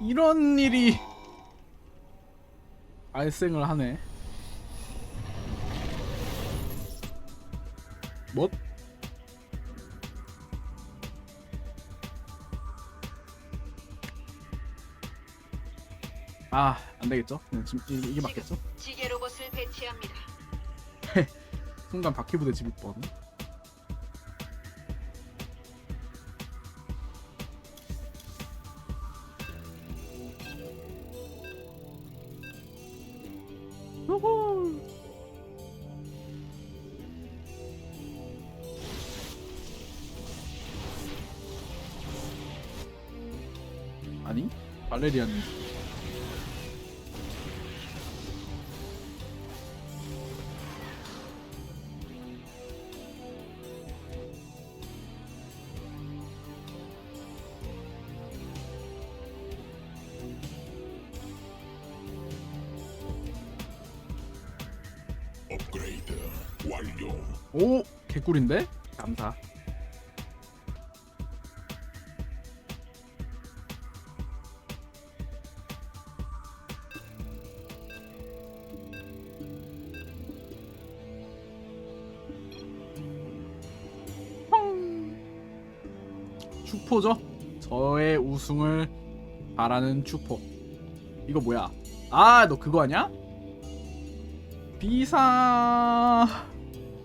이런 일이 발생을 하네. 뭐? 아, 안 되겠죠? 네, 지금 이- 이게 맞겠죠? 지금 지게 로봇을 배치합니다. 순간 바퀴 부대 집을 뻔. 업그레이드 완료. 오 개꿀인데 감사. 우승을 바라는 축포. 이거 뭐야? 아, 너 그거 아니야? 비사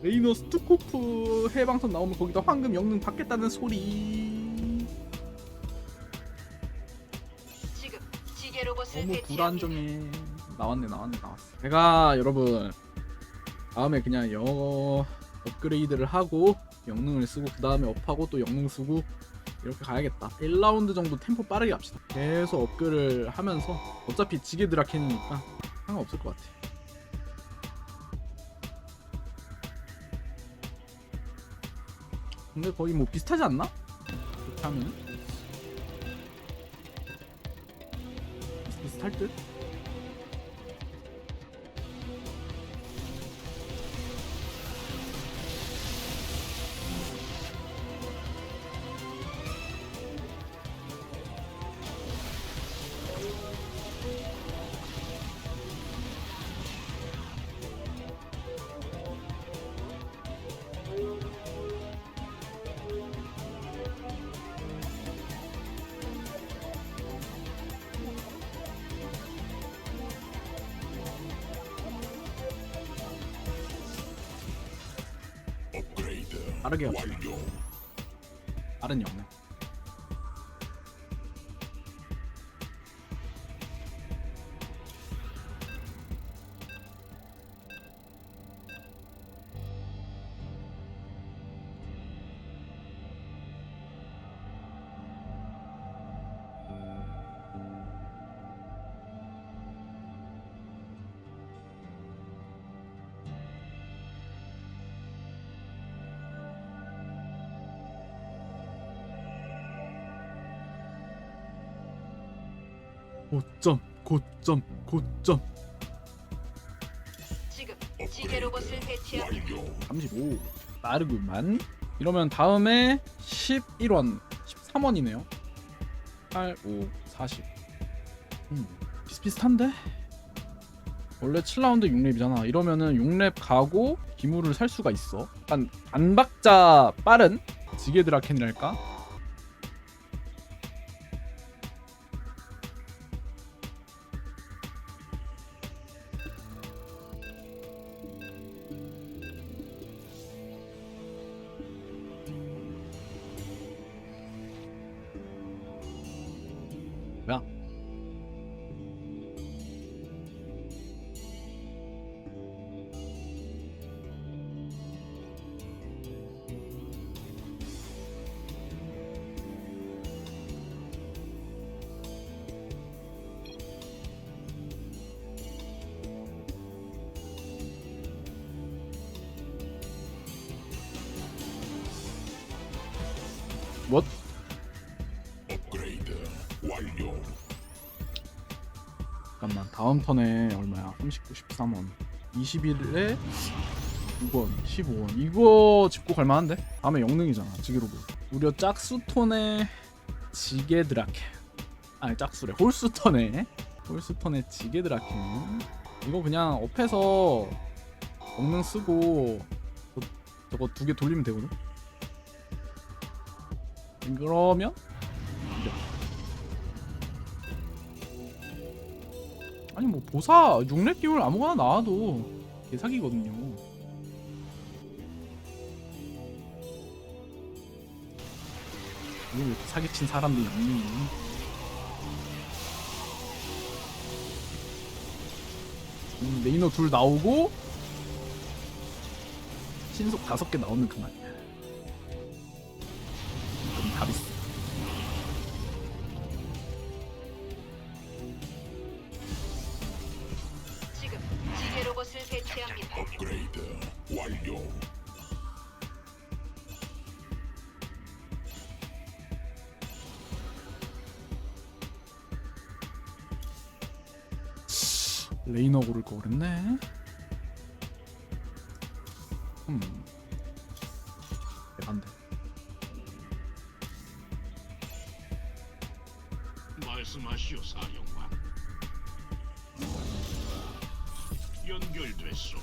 레이너 스투코프 해방선 나오면 거기다 황금 영능 받겠다는 소리. 지금 지게 로봇을 너무. 불안정해. 나왔네, 나왔네, 나왔어. 제가 여러분 다음에 그냥 영어 업그레이드를 하고 영능을 쓰고 그 다음에 업하고 또 영능 쓰고 이렇게 가야겠다. 1라운드 정도 템포 빠르게 합시다. 계속 업글을 하면서 어차피 지게 드라켄이니까 상관없을 것 같아. 근데 거의 뭐 비슷하지 않나? 이렇게 하면은 비슷할 듯? 빠르게. 완료. 다른 영능. 고점, 고점, 고점. 지금 지게 로봇을 배치합니다. 완료. 35. 빠르구만. 이러면 다음에 11원, 13원이네요. 8, 5, 40. 음, 비슷비슷한데? 원래 7라운드 6렙이잖아. 이러면은 6렙 가고 기물을 살 수가 있어. 약간 안박자 빠른 지게 드라켄이랄까? 다음 턴에 얼마야? 39, 13원. 21에 6원 15원. 이거 짚고 갈만한데? 다음에 영능이잖아 지게로브 무려 짝수톤의 지게 드라케 아니 짝수래. 홀스턴에 홀스턴에 지게 드라켄. 이거 그냥 업해서 영능 쓰고 저, 저거 두 개 돌리면 되거든? 그러면 아니 뭐 보사 6렙 기울 아무거나 나와도 개사기거든요. 왜 이렇게 사기친 사람들이 있니? 음, 레이너 둘 나오고 신속 다섯 개 나오는 그만 음. 대반대 말씀하시오 사령관. 연결됐소.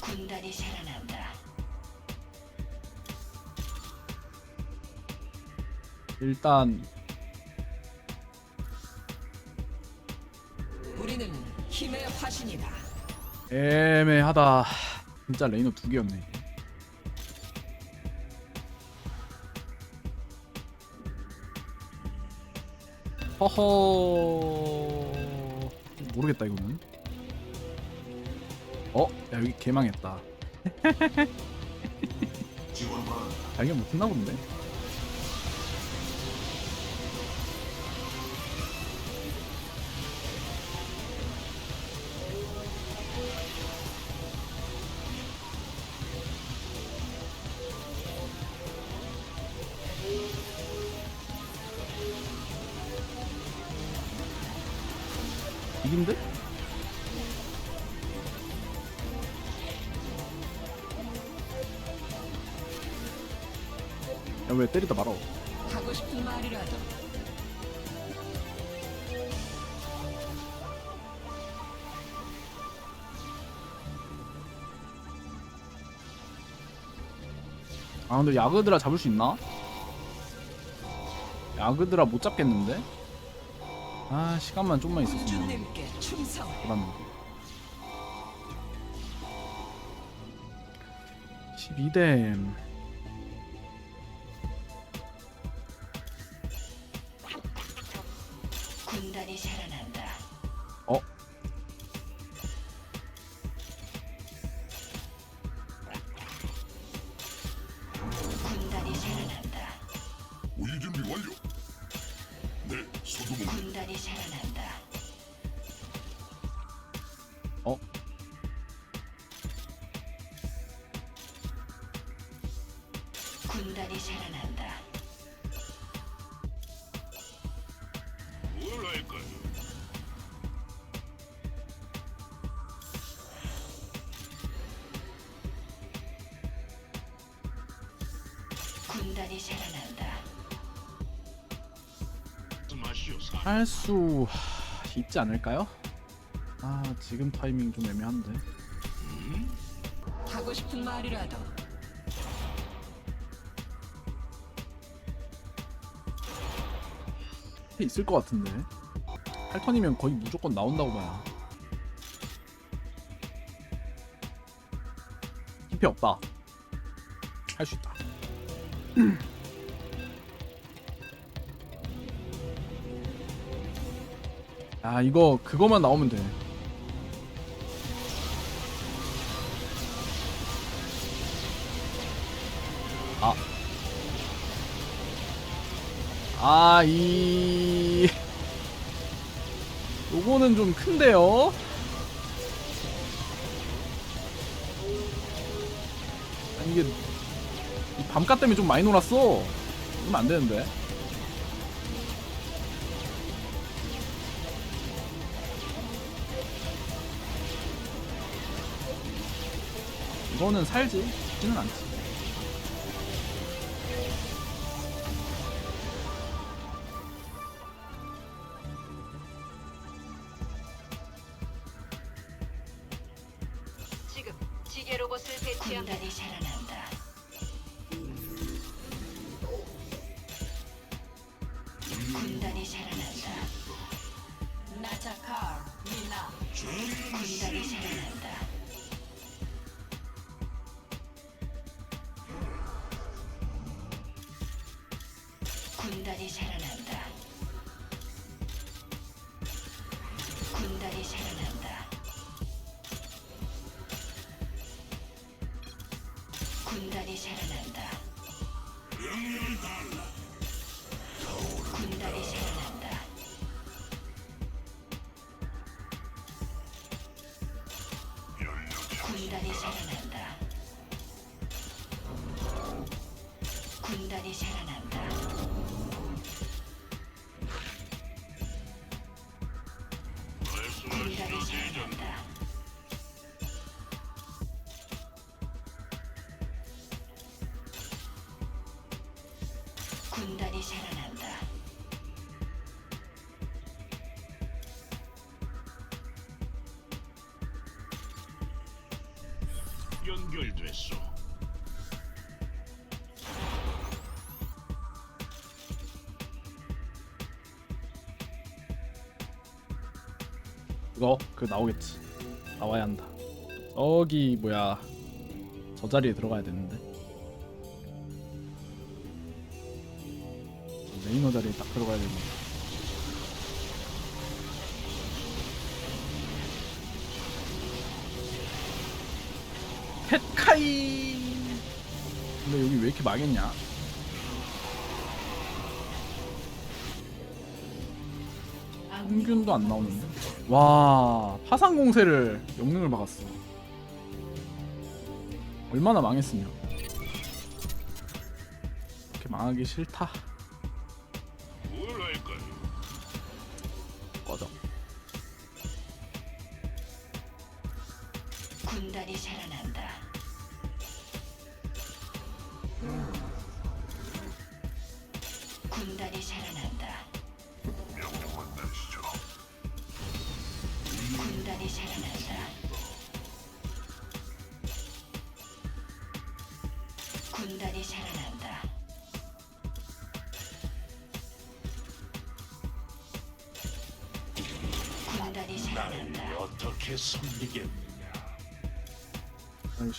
군단이 살아난다. 일단 우리는 힘의 화신이다. 애매하다 진짜 레이너 두 개였네. 허허 모르겠다 이거는 어? 야 여기 개망했다 발견 못했나 본데? 왜 때리다 말어 하고 싶은 말이라도 아 근데 야그드라 잡을 수 있나? 야그드라 못 잡겠는데? 아 시간만 좀만 있었으면 군주님께 충성. 잡았는데 12댐 말씀하시오 사할수 있지 않을까요? 아 지금 타이밍 좀 애매한데. 하고 싶은 말이라도. 있을 것 같은데. 8턴이면 거의 무조건 나온다고 봐요. 힘이 없다. 할 수 있다 아 이거 그거만 나오면 돼 아. 아, 이. 요거는 좀 큰데요? 아, 이게. 이 밤가 때문에 좀 많이 놀았어. 이러면 안 되는데. 이거는 살지. 죽지는 않지. 군단이 살아난다. 군단이 살아난다. 연결됐소. 이거 그 나오겠지. 나와야 한다. 저기 뭐야 저 자리에 들어가야 되는데. 레이너 자리에 딱 들어가야 되는데. 이렇게 망했냐? 평균도 안 나오는데. 와 파상 공세를 영능을 막았어. 얼마나 망했으냐. 이렇게 망하기 싫다.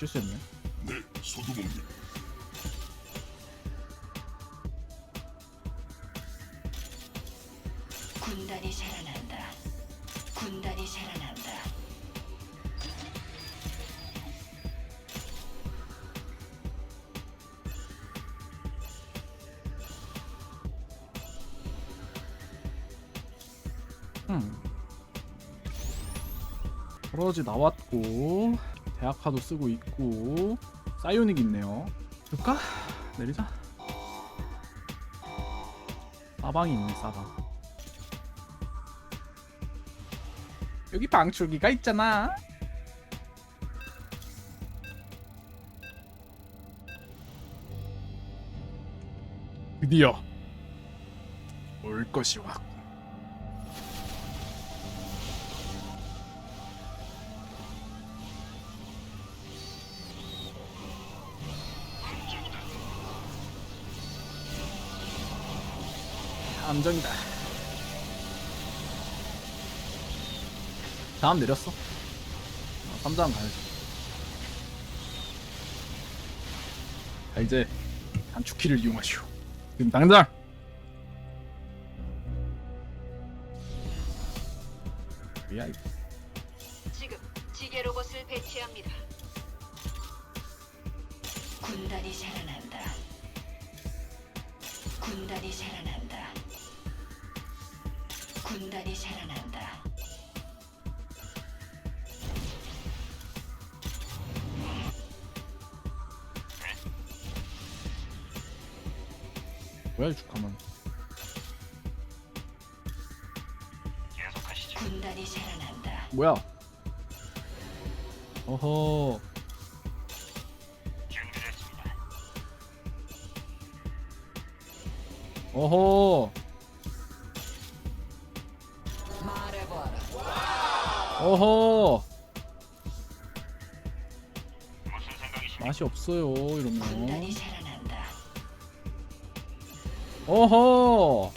실수했네. 네, 소두목님. 군단이 살아난다. 군단이 살아난다. 음. 버러지 나왔고 대학화도 쓰고 있고 사이오닉 있네요. 줄까? 내리자. 사방이 있네 사방. 여기 방출기가 있잖아. 드디어 올 것이 왔고. 함정이다. 다음 내렸어. 어, 3장 가야지. 자, 이제 단축키를 이용하시오. 지금 당장! 뭐야, 이거. 군단이 살아난다. 뭐야? 어허. 어허. 말해봐라. 어허. 맛이 없어요 군단이 이러면 살아난다. 어허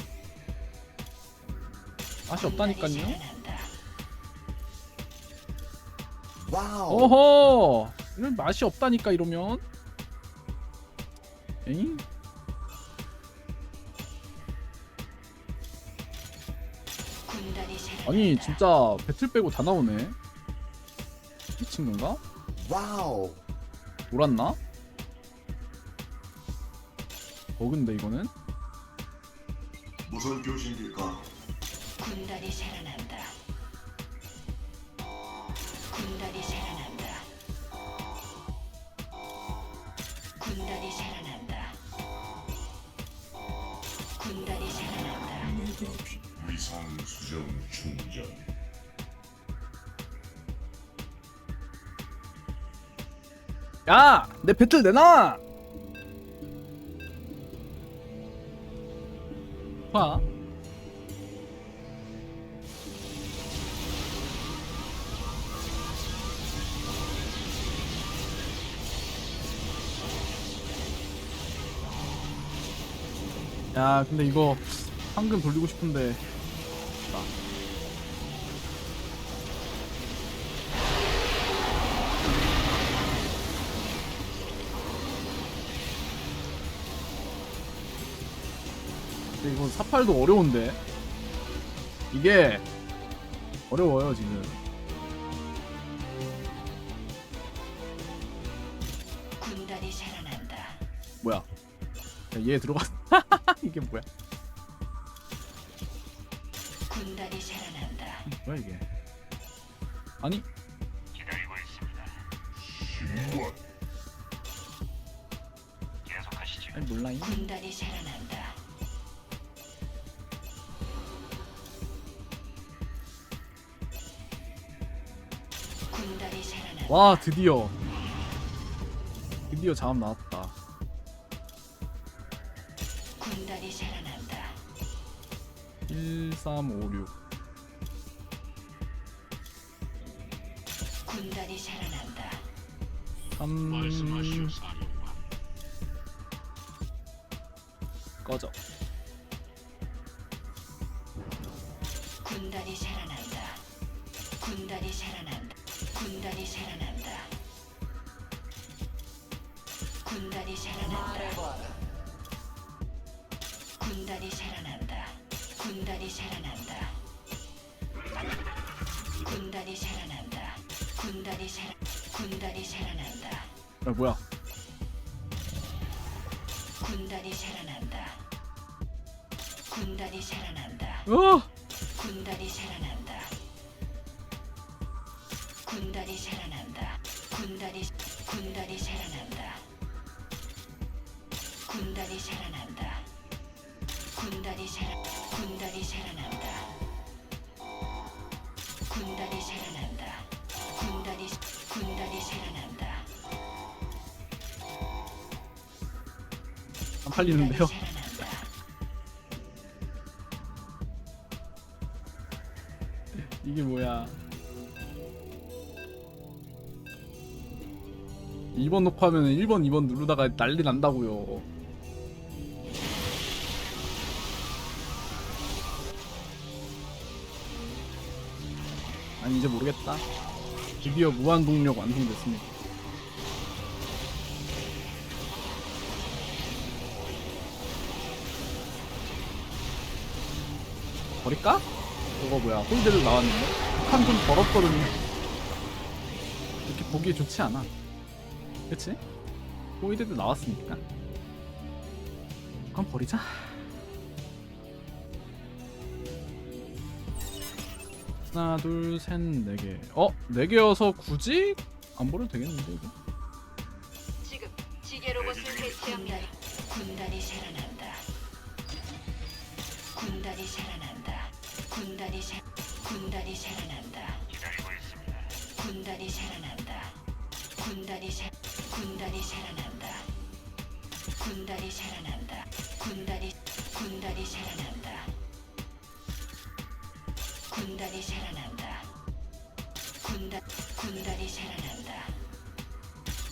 맛이 군단이 없다니까요 살아난다. 어허 이런 맛이 없다니까 이러면 에잉? 아니 진짜 배틀 빼고 다 나오네 미친 건가? 와우. 돌았나? 버그인데 이거는? 무슨 교신일까? 군단이 살아난다. 군단이 살아난다. 군단이 살아난다. 군단이 살아난다. 느닷없이 위상 수정 충전. 야! 내 배틀 내놔! 야, 근데 이거 황금 돌리고 싶은데. 아. 근데 이거 사팔도 어려운데 이게 어려워요 지금 군단이 살아난다. 뭐야 야, 얘 들어갔 이게 뭐야 군단이 살아난다. 뭐야 이게 아니 기다리고 있습니다. 신관 계속하시죠. 아니 몰라잉 군단이 살아난다. 군단이 살아난다. 와 드디어 드디어 자음 나왔다 군단이 살아난다. 1356 군단이 살아난다. 3 말씀하시오 사령관. 꺼져 군단이 살아난다. 군단이 살아난다. 군단이 살아난다. 군단이 살아난다. 야 뭐야 군단이 살아난다. 군단이 살아난다. 어 군단이 살아난다. 군단이 살아난다. 군단이 군단이 살아난다. 군단이 살아난다. 군단이 살아 군단이 살아난다. 군단이 살아난다. 군단이 군단이 살아난다. 안 팔리는데요 군단이 살아난다. 이게 뭐야 2번 녹화하면 1번 2번 누르다가 난리 난다고요 아니 이제 모르겠다 드디어 무한동력 완성됐습니다. 버릴까? 저거 뭐야 홀드를 나왔는데? 북한 좀 더럽거든요. 이렇게 보기에 좋지 않아. 그치? 홀드도 나왔으니까. 그럼 버리자 하나 둘 셋 네 개 어? 네 개여서 굳이? 안 버려도 되겠는데 이거? 지금 지게 로봇을 배치합니다. 군단이 군단이 살아난다. 군단이 살아난다. 군단이 살 군단이 살아난다. 기다리고 있습니다. 군단이 살아난다. 군단이 살 군단이 살아난다. 군단이 살아난다. 군단이 군단이 살아난다. 군단이 살아난다. 군단 군단이 살아난다.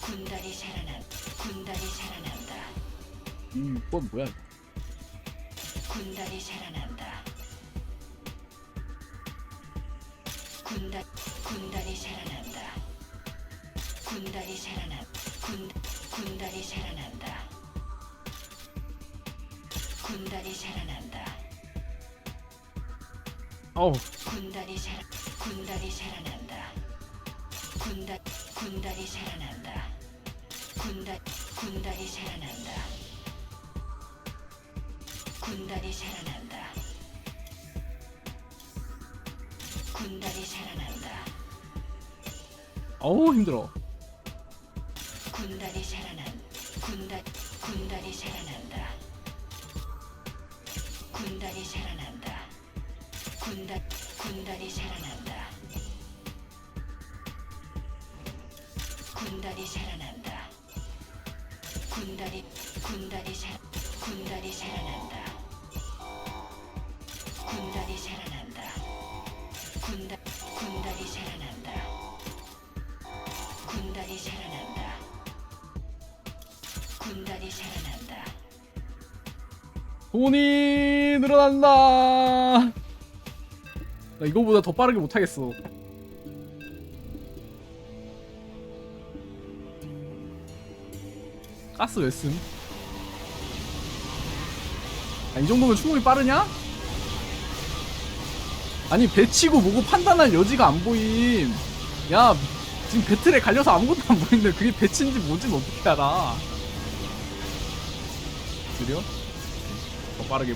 군단이 살아난 군단이 살아난다. 음, 그건 뭐야? 군단이 살아난다. 군단 군단이 살아난다. 군단이 살아난 군 군단이 살아난다. 군단이 살아난다. 어우, 군단이 살아 군단이 살아난다. 군단 군단이 살아난다. 군단 군단이 살아난다. 군단이 살아난다. 군단이 살아난다. 어우 힘들어. 군단이 살아난 군단 군단이 살아난다. 군단이 살아난다. 군단 군단이 살아난다. 군단이 살아난다. 군단이 군단이 살 군단이 살아난다. 군단이 살아난다. 군단 군단이 살아난다. 군단이 살아난다. 군단이 살아난다. 돈이 늘어난다. 나 이거보다 더 빠르게 못하겠어. 가스 왜 씀? 아, 이 정도면 충분히 빠르냐? 아니 배치고 뭐고 판단할 여지가 안 보임. 야 지금 배틀에 갈려서 아무것도 안 보이는데 그게 배치인지 뭔지는 어떻게 알아? 느려? 더 빠르게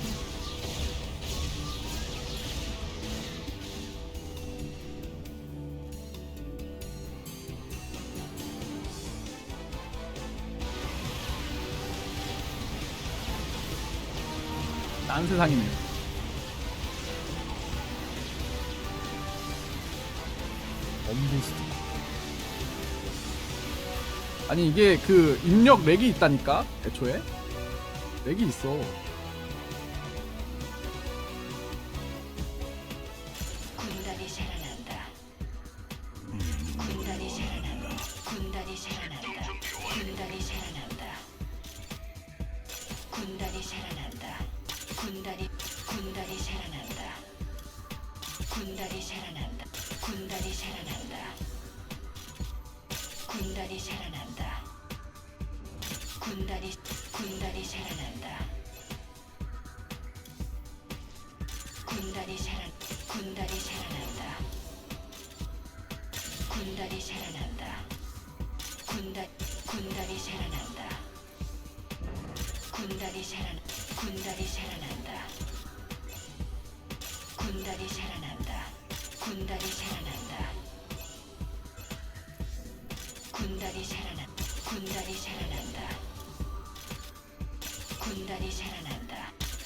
보. 딴 세상이네. 엄부스트. 아니 이게 그 입력 렉이 있다니까 애초에 렉이 있어.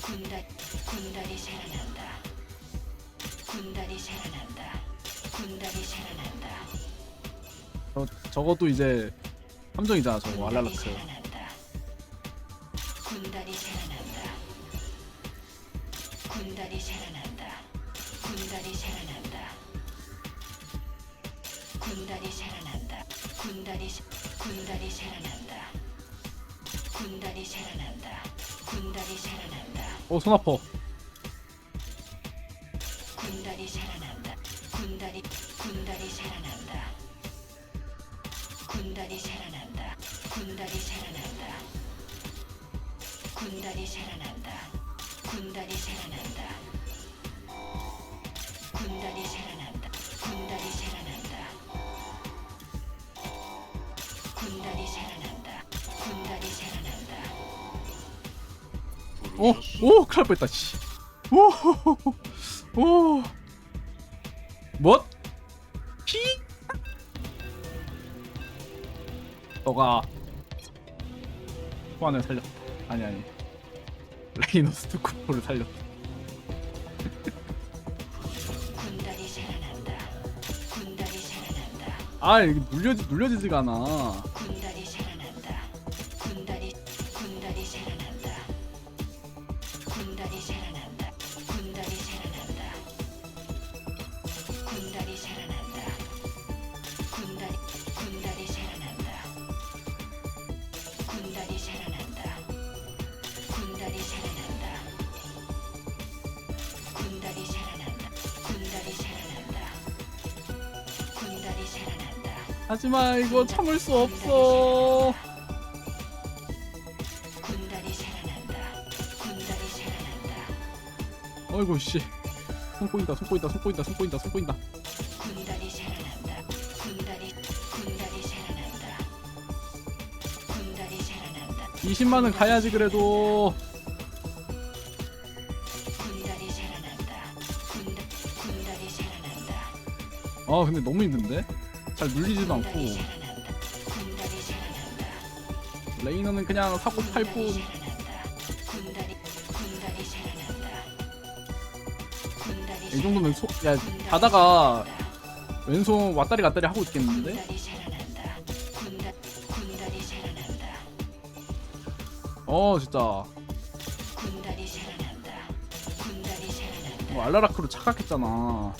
군단 군단이 살아난다. 군단이 살아난다. 군단이 살아난다. 저, 저것도 이제 함정이잖아 저거 군단이 알랄라크. 살아난다. 군단이 살아난다. 군단이 살아난다. 군단이 살아난다. 군단이 살아난다. 군단이 사- 군단이 살아난다. 군단이 살아난다. 군단이 살아난다. 어손 아파. 군단이 살아난다. 군단이 군단이 살아난다. 군단이 살아난다. 군단이 살아난다. 군단이 살아난다. 군단이 살아난다. 군단이 살아난다. 어, 오, 큰일 날 뻔했다, 씨. 오, 오, 뭐? 피? 너가 소환을 살렸다. 아니 아니. 레이노스 투쿠포를 살렸다. 군단이 살아난다. 군단이 살아난다. 아, 이게 눌려지 눌려지지가 않아. 하지마 이거 참을 수 없어 군단이 살아난다. 군단이 살아난다. 어이구 씨. 손 꼬인다 손 꼬인다 손 꼬인다 손 꼬인다 손 꼬인다 군단이 살아난다. 군단이 군단이 살아난다. 군단이 살아난다. 20만은 가야지 그래도 군단이 살아난다. 군단 군단이 살아난다. 아 근데 너무 힘든데? 잘 물리지도 않고. 레이너는 그냥 사고 팔뿐 이 정도면 소, 야 살아난다. 왼손 왔다리 갔다리 하고 있겠는데? 어 진짜. 뭐 알라라크로 착각했잖아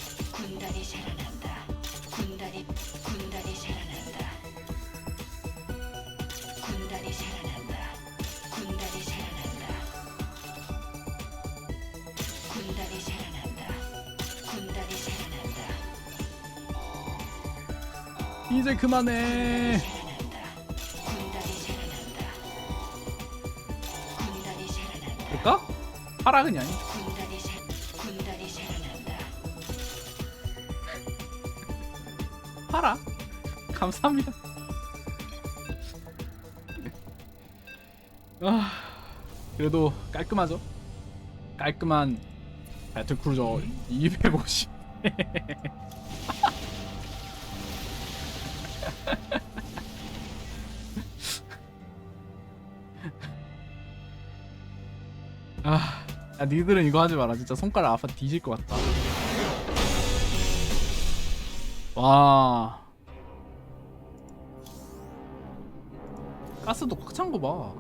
이제 그만해. 될까? 하라 그냥. 하라 감사합니다 아 그래도 깔끔하죠? 깔끔한 배틀크루저 250 아, 야, 니들은 이거 하지 마라. 진짜 손가락 아파 뒤질 것 같다. 와. 가스도 꽉 찬 거 봐.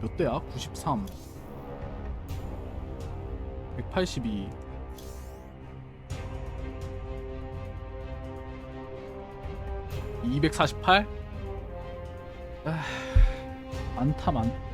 몇 대야? 93. 182. (248) 아, 많다 많